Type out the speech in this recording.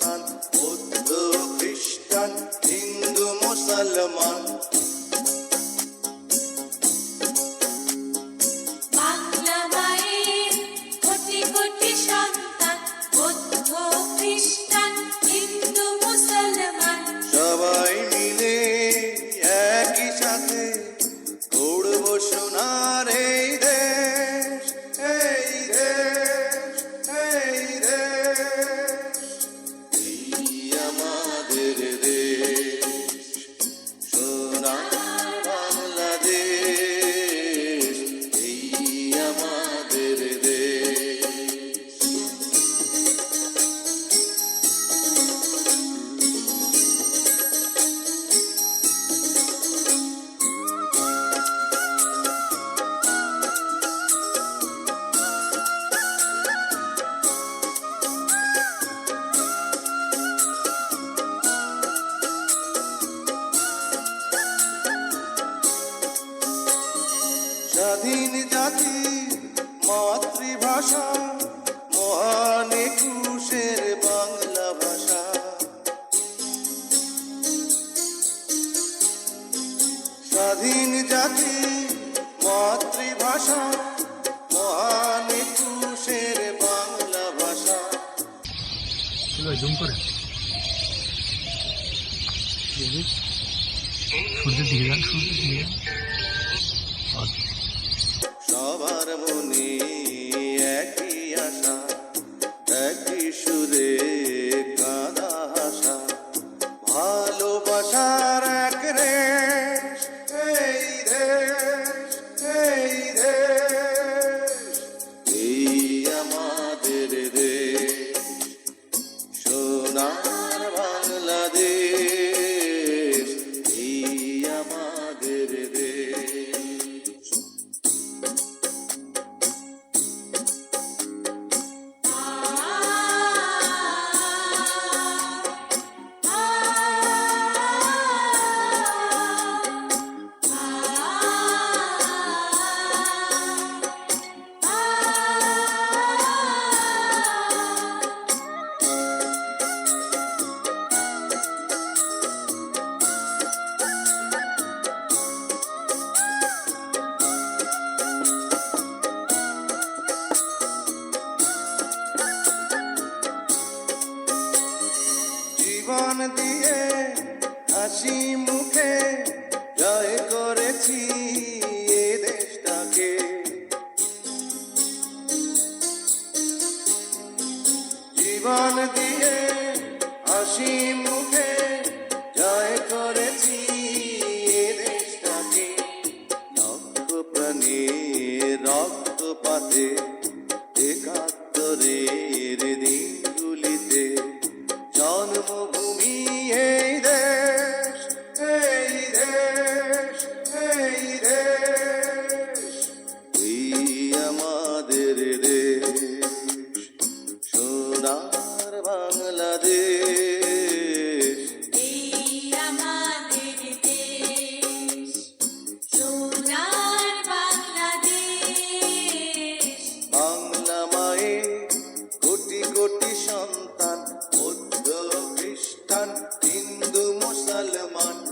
and no. ভাষা মহান একুশের বাংলা ভাষা। স্বাধীন জাতি, মাতৃভাষা, মহান একুশের বাংলা ভাষা। জুম করে। সূর্যের দিকে যান, সূর্যের দিকে একই সুরে পেয়েছি এ দেশটাকে। জীবন দিয়ে হাসি মুখে জয় করেছি। வல்லமான்